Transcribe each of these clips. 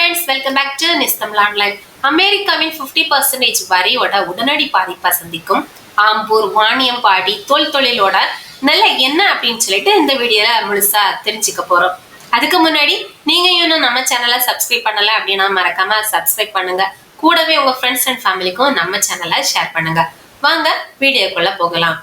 Friends welcome back to நிஸ்தம் landline அமெரிக்காவின் 50% percentage வரியோட உடனடி பாதிப்பை சந்திக்கும். ஆம்பூர் வாணியம் பாடி தொல் தொழிலோட நல்ல என்ன அப்படின்னு சொல்லிட்டு இந்த வீடியோல முழுசா தெரிஞ்சுக்க போறோம். அதுக்கு முன்னாடி நீங்க இன்னும் நம்ம சேனலை சப்ஸ்கிரைப் பண்ணல அப்படின்னா மறக்காம சப்ஸ்கிரைப் பண்ணுங்க. கூடவே உங்க ஃப்ரெண்ட்ஸ் அண்ட் ஃபேமிலிக்கும் நம்ம சேனலை ஷேர் பண்ணுங்க. வாங்க வீடியோக்குள்ள போகலாம்.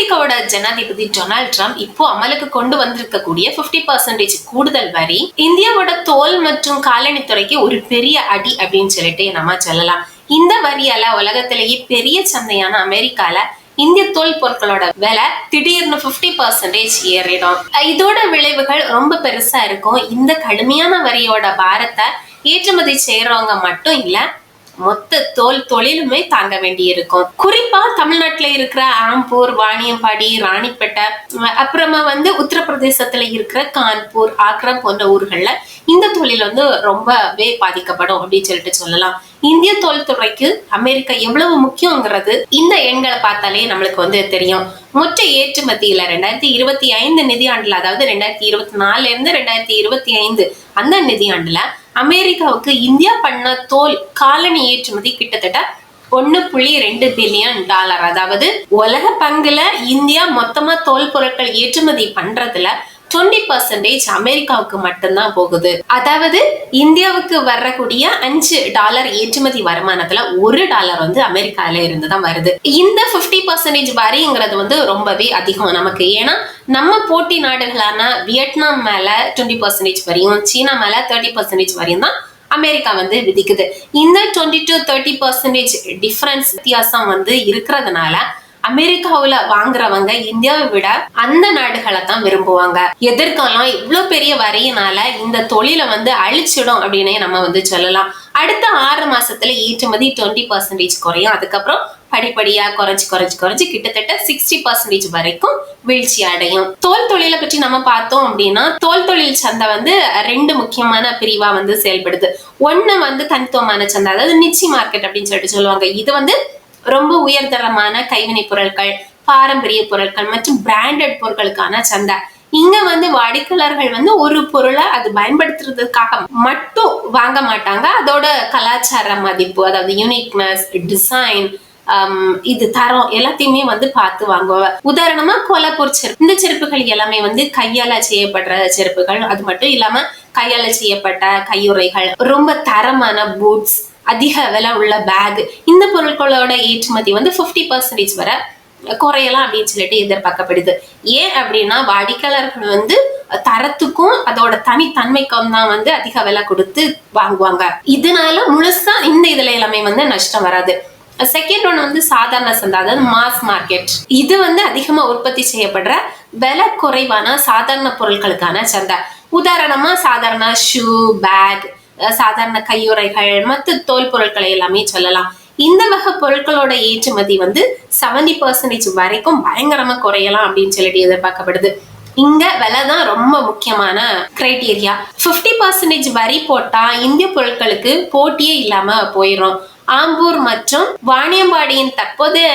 அமெரிக்காவோட ஜனாதிபதி டொனால்ட் ட்ரம்ப் இப்போ அமலுக்கு கொண்டு வந்திருக்கக்கூடிய 50% பர்சன்டேஜ் கூடுதல் வரி இந்தியாவோட தோல் மற்றும் காலணி துறைக்கு ஒரு பெரிய அடி அப்படின்னு சொல்லிட்டு நம்ம சொல்லலாம். இந்த வரியால உலகத்திலேயே பெரிய சந்தையான அமெரிக்கால இந்திய தோல் பொருட்களோட விலை திடீர்னு 50% பர்சன்டேஜ் ஏறிடும். இதோட விளைவுகள் ரொம்ப பெருசா இருக்கும். இந்த கடுமையான வரியோட பாரத்தை ஏற்றுமதி செய்யறவங்க மட்டும் இல்ல மொத்த தோல் தொழிலுமே தாங்க வேண்டி இருக்கும் குறிப்பா தமிழ்நாட்டுல இருக்கிற ஆம்பூர் வாணியம்பாடி ராணிப்பேட்டை அப்புறமா வந்து உத்தரப்பிரதேசத்துல இருக்கிற கான்பூர் ஆக்ரா போன்ற ஊர்கள்ல இந்த தொழில் வந்து ரொம்பவே பாதிக்கப்படும் அப்படின்னு சொல்லிட்டு சொல்லலாம். இந்திய தோல் துறைக்கு அமெரிக்கா எவ்வளவு முக்கியங்கிறது இந்த எண்களை பார்த்தாலே நம்மளுக்கு வந்து தெரியும். மொத்த ஏற்றுமதியில ரெண்டாயிரத்தி இருபத்தி ஐந்து நிதியாண்டுல அதாவது ரெண்டாயிரத்தி இருபத்தி நாலுல இருந்து ரெண்டாயிரத்தி இருபத்தி ஐந்து அந்த நிதியாண்டுல அமெரிக்காவுக்கு இந்தியா பண்ண தோல் காலனி ஏற்றுமதி கிட்டத்தட்ட ஒன்னு புள்ளி ரெண்டு பில்லியன் டாலர். அதாவது உலக பங்குல இந்தியா மொத்தமா தோல் பொருட்கள் ஏற்றுமதி பண்றதுல டுவெண்ட்டி பர்சன்டேஜ் அமெரிக்காவுக்கு மட்டும்தான் போகுது. அதாவது இந்தியாவுக்கு வரக்கூடிய அஞ்சு டாலர் ஏற்றுமதி வருமானத்துல ஒரு டாலர் வந்து அமெரிக்கால இருந்து தான் வருது. இந்த 50% பர்சன்டேஜ் வரிங்கிறது வந்து ரொம்பவே அதிகம் நமக்கு. ஏன்னா நம்ம போட்டி நாடுகளான வியட்நாம் மேல டுவெண்ட்டி பர்சன்டேஜ் வரையும் சீனா மேல தேர்ட்டி பர்சன்டேஜ் வரையும் தான் அமெரிக்கா வந்து விதிக்குது. இந்த twenty to thirty percentage difference வித்தியாசம் வந்து இருக்கிறதுனால அமெரிக்காவுல வாங்குறவங்க இந்தியாவை விட அந்த நாடுகளை தான் விரும்புவாங்க. எதிர்காலம் இவ்வளவு பெரிய வரையினால இந்த தொழிலை வந்து அழிச்சிடும் அப்படின்னே நம்ம வந்து சொல்லலாம். அடுத்த ஆறு மாசத்துல ஏற்றுமதி டுவெண்ட்டி பர்சன்டேஜ் குறையும். அதுக்கப்புறம் படிப்படியா குறைச்சு குறைச்சு குறைஞ்சு கிட்டத்தட்ட சிக்ஸ்டி பர்சன்டேஜ் வரைக்கும் வீழ்ச்சி அடையும். தோல் தொழிலை பற்றி நம்ம பார்த்தோம் அப்படின்னா தோல் தொழில் சந்தை வந்து ரெண்டு முக்கியமான பிரிவா வந்து செயல்படுது. ஒண்ணு வந்து தனித்துவமான சந்தை அதாவது நிச்சி மார்க்கெட் அப்படின்னு சொல்லிட்டு சொல்லுவாங்க. இது வந்து ரொம்ப உயர்தரமான கைவினை பொருட்கள் பாரம்பரிய பொருட்கள் மற்றும் பிராண்டட் பொருட்களுக்கான சந்தை. இங்க வந்து வாடிக்கையாளர்கள் வந்து ஒரு பொருளை அது பயன்படுத்துறதுக்காக மட்டும் வாங்க மாட்டாங்க. அதோட கலாச்சார மதிப்பு அதாவது யூனிக்னஸ் டிசைன் um, இது தரம் எல்லாத்தையுமே வந்து பார்த்து வாங்குவாங்க. உதாரணமா கோலாப்பூர் செருப்பு. இந்த செருப்புகள் எல்லாமே வந்து கையால செய்யப்படுற செருப்புகள். அது மட்டும் இல்லாம கையால செய்யப்பட்ட கையுறைகள் ரொம்ப தரமான பூட்ஸ் அதிக விலை உள்ள பேக் இந்த பொருட்களோட ஏற்றுமதி வந்து 50% பர்சன்டேஜ் வர குறையலாம் அப்படின்னு சொல்லிட்டு எதிர்பார்க்கப்படுது. ஏன் அப்படின்னா வாடிக்கையாளர்கள் வந்து தரத்துக்கும் அதோட தனித்தன்மைக்கும் தான் வந்து அதிக விலை கொடுத்து வாங்குவாங்க. இதனால முழுசா இந்த இதுல எல்லாமே வந்து நஷ்டம் வராது. செகண்ட் ஒன் வந்து சாதாரண சந்தை அதாவது மாஸ் மார்க்கெட் இது வந்து அதிகமா உற்பத்தி செய்யப்படுற விலை குறைவான சாதாரண பொருட்களுக்கான சந்தை. உதாரணமா சாதாரண ஷூ பேக் சாதாரண கையுறைகள் மற்ற தோல் பொருட்களை எல்லாமே சொல்லலாம். இந்த வகை பொருட்களோட ஏற்றுமதி வந்து செவன்டி பர்சன்டேஜ் வரைக்கும் பயங்கரமா குறையலாம் அப்படின்னு சொல்லிட்டு எதிர்பார்க்கப்படுது. இங்க விலை தான் ரொம்ப முக்கியமான கிரைட்டீரியா 50% பர்சன்டேஜ் வரி போட்டா இந்திய பொருட்களுக்கு போட்டியே இல்லாம போயிடும் ஆம்பூர் மற்றும் வாணியம்பாடியின் தற்போதைய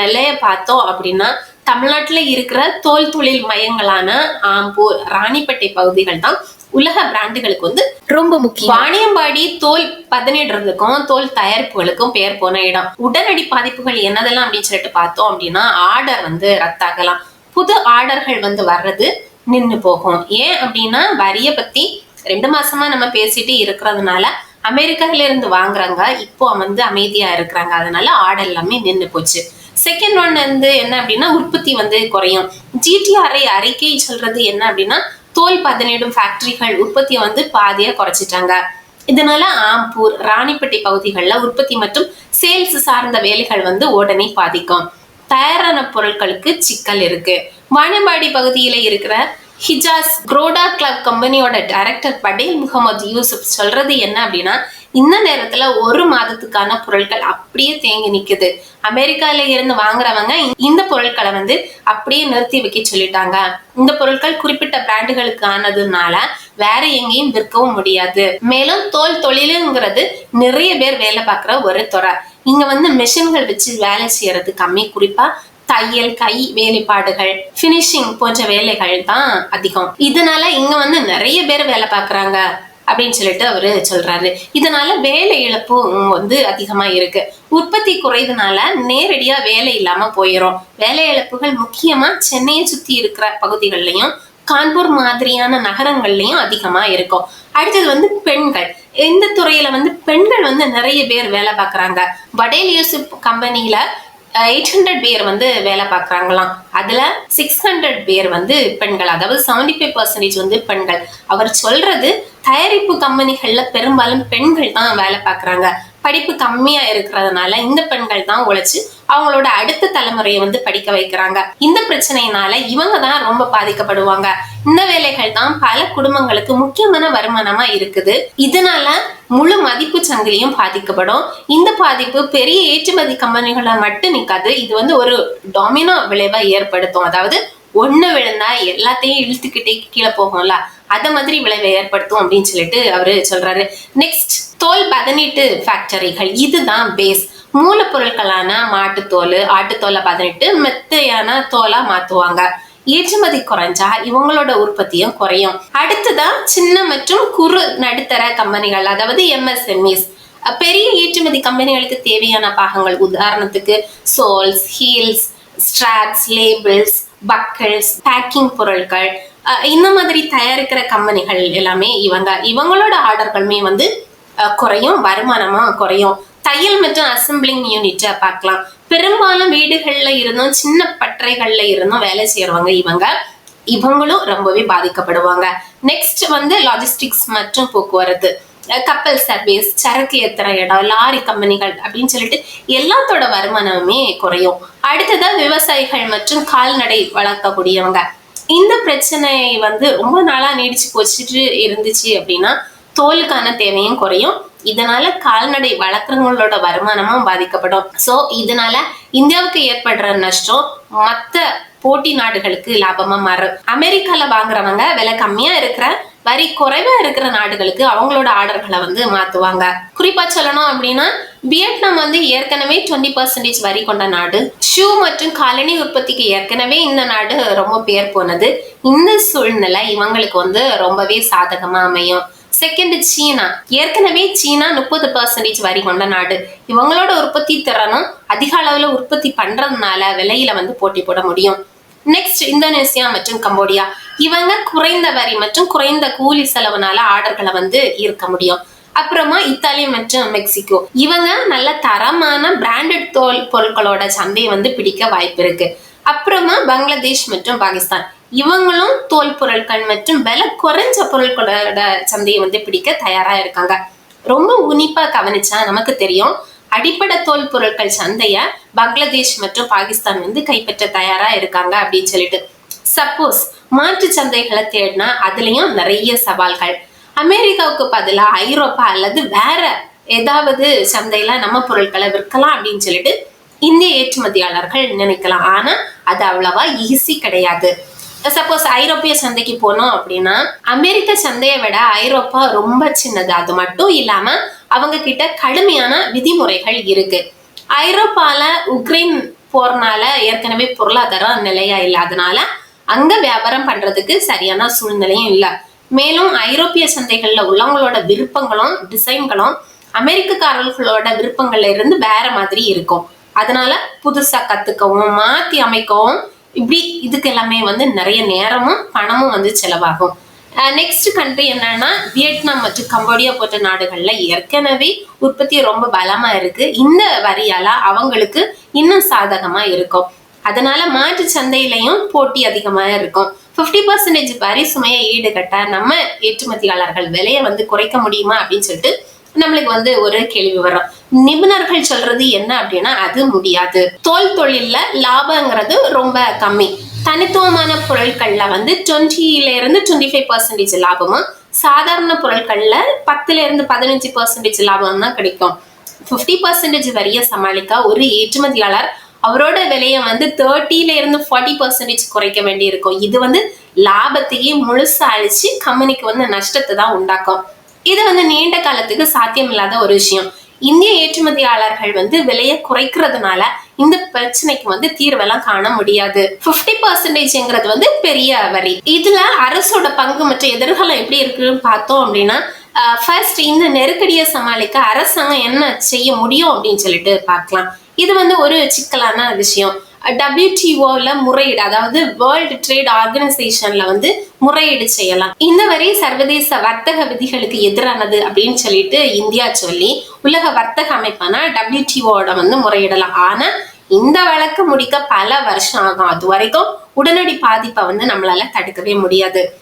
நிலையை பார்த்தோம் அப்படின்னா தமிழ்நாட்டுல இருக்கிற தோல் தொழில் மையங்களான ஆம்பூர் ராணிப்பேட்டை பகுதிகள் தான் உலக பிராண்டுகளுக்கு வந்து ரொம்ப முக்கியம். வாணியம்பாடி தோல் பதனிடுறதுக்கும் தோல் தயாரிப்புகளுக்கும் பெயர் போன இடம். உடனடி பாதிப்புகள் என்னதெல்லாம் அப்படின்னு சொல்லிட்டு பார்த்தோம் அப்படின்னா ஆர்டர் வந்து ரத்தாகலாம். புது ஆர்டர்கள் வந்து வர்றது நின்னு போகும். ஏன் அப்படின்னா வரிய பத்தி ரெண்டு மாசமா நம்ம பேசிட்டு இருக்கிறதுனால அமெரிக்கால இருந்து வாங்குறாங்க இப்போ வந்து அமைதியா இருக்கிறாங்க. அதனால ஆர்டர் எல்லாமே நின்னு போச்சு. செகண்ட் ஒன் வந்து என்ன அப்படின்னா உற்பத்தி வந்து குறையும். ஜிடிஆர்ஐ அறிக்கை சொல்றது என்ன அப்படின்னா தோல் பதனிடும் ஃபேக்டரிகள் உற்பத்தியை வந்து பாதியா குறைச்சிட்டாங்க. இதனால ஆம்பூர் ராணிப்பட்டி பகுதிகளில் உற்பத்தி மற்றும் சேல்ஸ் சார்ந்த வேலைகள் வந்து உடனே பாதிக்கும். தயாரான பொருட்களுக்கு சிக்கல் இருக்கு. வானம்பாடி பகுதியில இருக்கிற ஹிஜாஸ் குரோடா கிளப் கம்பெனியோட டைரக்டர் படேல் முகமது யூசுப் சொல்றது என்ன அப்படின்னா இந்த நேரத்துல ஒரு மாதத்துக்கான பொருட்கள் அப்படியே தேங்கி நிக்குது. அமெரிக்கால இருந்து வாங்குறவங்க இந்த பொருட்களை வந்து அப்படியே நிறுத்தி வைக்க சொல்லிட்டாங்க. இந்த பொருட்கள் குறிப்பிட்ட பிராண்டுகளுக்கானதுனால வேற எங்கேயும் விற்கவும் முடியாது. மேலும் தோல் தொழிலுங்கிறது நிறைய பேர் வேலை பார்க்குற ஒரு துறை. இங்க வந்து மிஷின்கள் வச்சு வேலை செய்யறது கம்மி. குறிப்பா தையல் கை வேலைப்பாடுகள் பினிஷிங் போன்ற வேலைகள் தான் அதிகம். இதனால இங்க வந்து நிறைய பேர் வேலை பார்க்கறாங்க அப்படின்னு சொல்லிட்டு அவரு சொல்றாரு. இதனால வேலை இழப்பும் வந்து அதிகமா இருக்கு. உற்பத்தி குறைவுனால நேரடியா வேலை இல்லாம போயிடும் வேலை இழப்புகள் முக்கியமா சென்னையை சுத்தி இருக்கிற பகுதிகள்லயும் கான்பூர் மாதிரியான நகரங்கள்லயும் அதிகமா இருக்கும். அடுத்தது வந்து பெண்கள். இந்த துறையில வந்து பெண்கள் வந்து நிறைய பேர் வேலை பார்க்கறாங்க. வடேல் யூசுப் கம்பெனில எயிட் ஹண்ட்ரட் பேர் வந்து வேலை பார்க்குறாங்களாம். அதுல சிக்ஸ் ஹண்ட்ரட் பேர் வந்து பெண்கள். அதாவது செவன்டி ஃபைவ் பர்சன்டேஜ் வந்து பெண்கள். அவர் சொல்றது தயாரிப்பு கம்பெனிகள்ல பெரும்பாலும் பெண்கள் தான் வேலை பார்க்குறாங்க. படிப்பு கம்மியா இருக்கிறதுனால இந்த பெண்கள் தான் உழைச்சு அவங்களோட அடுத்த தலைமுறையை வந்து படிக்க வைக்கிறாங்க. இந்த பிரச்சனையினால இவங்க தான் ரொம்ப பாதிக்கப்படுவாங்க. இந்த வேலைகள் தான் பல குடும்பங்களுக்கு முக்கியமான வருமானமா இருக்குது. இதனால முழு மதிப்பு சங்கிலியும் பாதிக்கப்படும். இந்த பாதிப்பு பெரிய ஏற்றுமதி கம்பெனிகளை மட்டும் நிக்காது. இது வந்து ஒரு டொமினோ விளைவை ஏற்படுத்தும். அதாவது ஒண்ணு விழுந்தா எல்லாத்தையும் இழுத்துக்கிட்டே கீழே போகும்ல அத மாதிரி விளைவை ஏற்படுத்தும் அப்படின்னு சொல்லிட்டு அவரு சொல்றாரு. நெக்ஸ்ட் தோல் பதனீட்டு ஃபேக்டரிகள் இதுதான் பேஸ் மூலப்பொருட்களான மாட்டுத்தோல் ஆட்டுத்தோலை பதனிட்டு மெத்தையான தோலா மாத்துவாங்க. ஏற்றுமதி குறைஞ்சா இவங்களோட உற்பத்தியும் குறையும். அடுத்ததான் சின்ன மற்றும் குறு நடுத்தர கம்பெனிகள் அதாவது எம்எஸ்எம்இஸ் பெரிய ஏற்றுமதி கம்பெனிகளுக்கு தேவையான பாகங்கள். உதாரணத்துக்கு soles heels straps labels buckles packing பொருட்கள் இந்த மாதிரி தயாரிக்கிற கம்பெனிகள் எல்லாமே இவங்க இவங்களோட ஆர்டர்களுமே வந்து குறையும் வருமானமும் குறையும். தையல் மற்றும் அசம்பிளிங் யூனிட்டை பார்க்கலாம். பெரும்பாலும் வீடுகளில் இருந்தும் சின்ன பட்டறைகளில் இருந்தும் வேலை செய்யறவங்க இவங்க இவங்களும் ரொம்பவே பாதிக்கப்படுவாங்க. நெக்ஸ்ட் வந்து லாஜிஸ்டிக்ஸ் மற்றும் போக்குவரத்து. கப்பல் சர்வீஸ் சரக்கு ஏத்துற இடம் லாரி கம்பெனிகள் அப்படின்னு சொல்லிட்டு எல்லாத்தோட வருமானமுமே குறையும். அடுத்ததா விவசாயிகள் மற்றும் கால்நடை வளர்க்கக்கூடியவங்க. இந்த பிரச்சனை வந்து ரொம்ப நாளா நீடிச்சு போச்சுட்டு இருந்துச்சு அப்படின்னா தோலுக்கான தேவையும் குறையும். இதனால கால்நடை வளர்க்குறவங்களோட வருமானமும் பாதிக்கப்படும். சோ இதனால இந்தியாவுக்கு ஏற்படுற நஷ்டம் மத்த போட்டி நாடுகளுக்கு லாபமா மாறும். அமெரிக்கால வாங்குறவங்க விலை கம்மியா இருக்கிற வரி குறைவா இருக்கிற நாடுகளுக்கு அவங்களோட ஆர்டர்களை வந்து மாத்துவாங்க. குறிப்பா சொல்லணும் அப்படின்னா வியட்நாம் வந்து ஏற்கனவே டுவெண்ட்டி பர்சன்டேஜ் வரி கொண்ட நாடு. ஷூ மற்றும் காலனி உற்பத்திக்கு ஏற்கனவே இந்த நாடு ரொம்ப பேர் போனது. இந்த சூழ்நிலை இவங்களுக்கு வந்து ரொம்பவே சாதகமா அமையும். செகண்ட் சீனா. ஏற்கனவே சீனா முப்பது பர்சன்டேஜ் வரி கொண்ட நாடு. இவங்களோட உற்பத்தி திறனும் அதிக அளவுல உற்பத்தி பண்றதுனால விலையில வந்து போட்டி போட முடியும். நெக்ஸ்ட் இந்தோனேசியா மற்றும் கம்போடியா. இவங்க குறைந்த வரி மற்றும் குறைந்த கூலி செலவுனால ஆர்டர்களை வந்து ஈர்க்க முடியும். அப்புறமா இத்தாலி மற்றும் மெக்சிகோ. இவங்க நல்ல தரமான பிராண்டட் தோல் பொருட்களோட சந்தையை வந்து பிடிக்க வாய்ப்பு இருக்கு. அப்புறமா பங்களாதேஷ் மற்றும் பாகிஸ்தான். இவங்களும் தோல் பொருட்கள் மற்றும் விலை குறைஞ்ச பொருட்களோட சந்தையை வந்து பிடிக்க தயாரா இருக்காங்க. ரொம்ப உன்னிப்பா கவனிச்சா நமக்கு தெரியும். அடிப்படை தோல் பொருட்கள் சந்தைய பங்களாதேஷ் மற்றும் பாகிஸ்தான் வந்து கைப்பற்ற தயாரா இருக்காங்க அப்படின்னு சொல்லிட்டு. சப்போஸ் மாற்று சந்தைகளை தேடினா அதுலயும் நிறைய சவால்கள். அமெரிக்காவுக்கு பதிலா ஐரோப்பா அல்லது வேற ஏதாவது சந்தையில நம்ம பொருட்களை விற்கலாம் அப்படின்னு சொல்லிட்டு இந்திய ஏற்றுமதியாளர்கள் நினைக்கலாம். ஆனா அது அவ்வளவா ஈஸி கிடையாது. சப்போஸ் ஐரோப்பிய சந்தைக்கு போனோம் அப்படின்னா அமெரிக்க சந்தையை விட ஐரோப்பா ரொம்ப சின்னது. அது மட்டும் இல்லாம அவங்க கிட்ட கடுமையான விதிமுறைகள் இருக்கு. ஐரோப்பால உக்ரைன் போறனால ஏற்கனவே பொருளாதாரம் நிலையா இல்லாதனால அங்க வியாபாரம் பண்றதுக்கு சரியான சூழ்நிலையும் இல்லை. மேலும் ஐரோப்பிய சந்தைகள்ல உள்ளவங்களோட விருப்பங்களும் டிசைன்களும் அமெரிக்கக்காரர்களோட விருப்பங்கள்ல இருந்து வேற மாதிரி இருக்கும். அதனால புதுசா கத்துக்கவும் மாத்தி அமைக்கவும் இப்படி இதுக்கு எல்லாமே வந்து நிறைய நேரமும் பணமும் வந்து செலவாகும். நெக்ஸ்ட் கண்ட்ரி என்னன்னா வியட்நாம் மற்றும் கம்போடியா போன்ற நாடுகள்ல ஏற்கனவே உற்பத்தி ரொம்ப பலமா இருக்கு. இந்த வரியால அவங்களுக்கு இன்னும் சாதகமா இருக்கும். அதனால மாற்று சந்தையிலையும் போட்டி அதிகமா இருக்கும். 50% பர்சன்டேஜ் வரி சுமையை ஈடுகட்ட நம்ம ஏற்றுமதியாளர்கள் விலையை வந்து குறைக்க முடியுமா அப்படின்னு சொல்லிட்டு நம்மளுக்கு வந்து ஒரு கேள்வி வரும். நிபுணர்கள் சொல்றது என்ன அப்படின்னா அது முடியாது. தோல் தொழில்ல லாபங்கிறது ரொம்ப கம்மி. தனித்துவமான பொருட்கள்ல வந்து டுவெண்ட்டில இருந்து டுவெண்ட்டி ஃபைவ் பர்சன்டேஜ் லாபமும் சாதாரண பொருட்கள்ல பத்துல இருந்து பதினஞ்சு பர்சன்டேஜ் லாபம் தான் கிடைக்கும். ஃபிஃப்டி பர்சன்டேஜ் வரியை சமாளிக்க ஒரு ஏற்றுமதியாளர் அவரோட விலையை வந்து தேர்ட்டில இருந்து ஃபார்ட்டி பர்சன்டேஜ் குறைக்க வேண்டி இருக்கும் இது வந்து லாபத்தையே முழுசா அழிச்சு கம்பெனிக்கு வந்து நஷ்டத்தை தான் உண்டாக்கும். இது வந்து நீண்ட காலத்துக்கு சாத்தியம் இல்லாத ஒரு விஷயம். இந்திய ஏற்றுமதியாளர்கள் வந்து விலையை குறைக்கிறதுனால இந்த பிரச்சனைக்கு வந்து தீர்வெல்லாம் காண முடியாது. 50% பர்சன்டேஜ்ங்கிறது வந்து பெரிய வரி. இதுல அரசோட பங்கு மற்ற எதிர்காலம் எப்படி இருக்குன்னு பார்த்தோம் அப்படின்னா ஃபர்ஸ்ட் இந்த நெருக்கடியை சமாளிக்க அரசாங்கம் என்ன செய்ய முடியும் அப்படின்னு சொல்லிட்டு பார்க்கலாம். இது வந்து ஒரு சிக்கலான விஷயம். டபிள்யூடிஓவில் முறையீடு அதாவது வேர்ல்டு ட்ரேட் ஆர்கனைசேஷன்ல வந்து முறையீடு செய்யலாம். இந்த வரை சர்வதேச வர்த்தக விதிகளுக்கு எதிரானது அப்படின்னு சொல்லிட்டு இந்தியா சொல்லி உலக வர்த்தக அமைப்பான டபிள்யூடிஓட வந்து முறையிடலாம். ஆனா இந்த வழக்கு முடிக்க பல வருஷம் ஆகும். அது வரைக்கும் உடனடி பாதிப்பை வந்து நம்மளால தடுக்கவே முடியாது.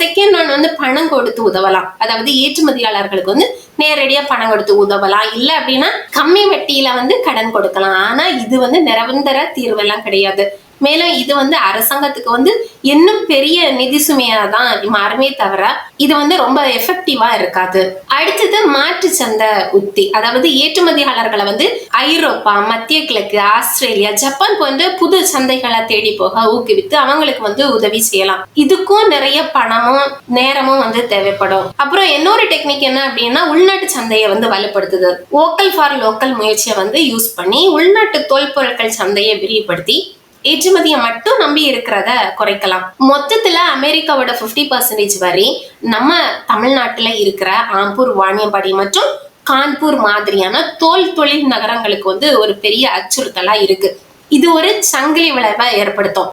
செகண்ட் ஒன் வந்து பணம் கொடுத்து உதவலாம். அதாவது ஏற்றுமதியாளர்களுக்கு வந்து நேரடியாக பணம் கொடுத்து உதவலாம். இல்லை அப்படின்னா கம்மி வட்டியில வந்து கடன் கொடுக்கலாம். ஆனா இது வந்து நிரந்தர தீர்வெல்லாம் கிடையாது. மேலும் இது வந்து அரசாங்கத்துக்கு வந்து இன்னும் பெரிய நிதி சுமையா தான் மாறுமே தவிர இது வந்து ரொம்ப எஃபெக்டிவா இருக்காது. அடுத்தது மாற்று சந்தை உத்தி. அதாவது ஏற்றுமதியாளர்களை வந்து ஐரோப்பா மத்திய கிழக்கு ஆஸ்திரேலியா ஜப்பான் போன்ற புது சந்தைகளை தேடி போக ஊக்குவித்து அவங்களுக்கு வந்து உதவி செய்யலாம். இதுக்கும் நிறைய பணமும் நேரமும் வந்து தேவைப்படும். அப்புறம் இன்னொரு டெக்னிக் என்ன அப்படின்னா உள்நாட்டு சந்தையை வந்து வலுப்படுத்துது. ஓக்கல் ஃபார் லோக்கல் முயற்சியை வந்து யூஸ் பண்ணி உள்நாட்டு தொல்பொருட்கள் சந்தையை விரிவுபடுத்தி ஏற்றுமதியை மட்டும் நம்பி இருக்கிறத குறைக்கலாம். மொத்தத்துல அமெரிக்காவோட 50% பர்சன்டேஜ் வரி நம்ம தமிழ்நாட்டுல இருக்கிற ஆம்பூர் வாணியம்பாடி மற்றும் கான்பூர் மாதிரியான தோல் தொழில் நகரங்களுக்கு வந்து ஒரு பெரிய அச்சுறுத்தலா இருக்கு. இது ஒரு சங்கிலி விளைவை ஏற்படுத்தும்.